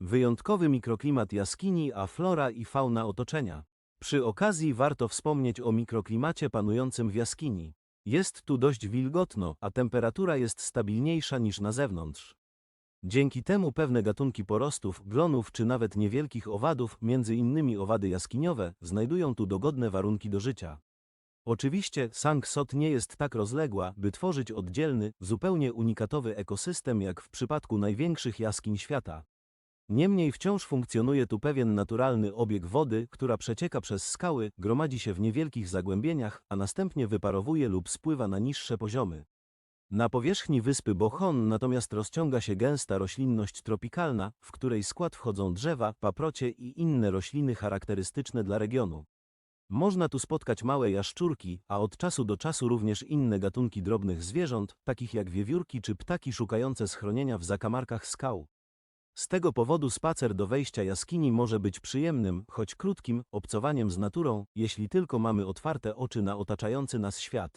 Wyjątkowy mikroklimat jaskini, a flora i fauna otoczenia. Przy okazji warto wspomnieć o mikroklimacie panującym w jaskini. Jest tu dość wilgotno, a temperatura jest stabilniejsza niż na zewnątrz. Dzięki temu pewne gatunki porostów, glonów czy nawet niewielkich owadów, między innymi owady jaskiniowe, znajdują tu dogodne warunki do życia. Oczywiście Sang-Sot nie jest tak rozległa, by tworzyć oddzielny, zupełnie unikatowy ekosystem jak w przypadku największych jaskiń świata. Niemniej wciąż funkcjonuje tu pewien naturalny obieg wody, która przecieka przez skały, gromadzi się w niewielkich zagłębieniach, a następnie wyparowuje lub spływa na niższe poziomy. Na powierzchni wyspy Bohon natomiast rozciąga się gęsta roślinność tropikalna, w której skład wchodzą drzewa, paprocie i inne rośliny charakterystyczne dla regionu. Można tu spotkać małe jaszczurki, a od czasu do czasu również inne gatunki drobnych zwierząt, takich jak wiewiórki czy ptaki szukające schronienia w zakamarkach skał. Z tego powodu spacer do wejścia jaskini może być przyjemnym, choć krótkim, obcowaniem z naturą, jeśli tylko mamy otwarte oczy na otaczający nas świat.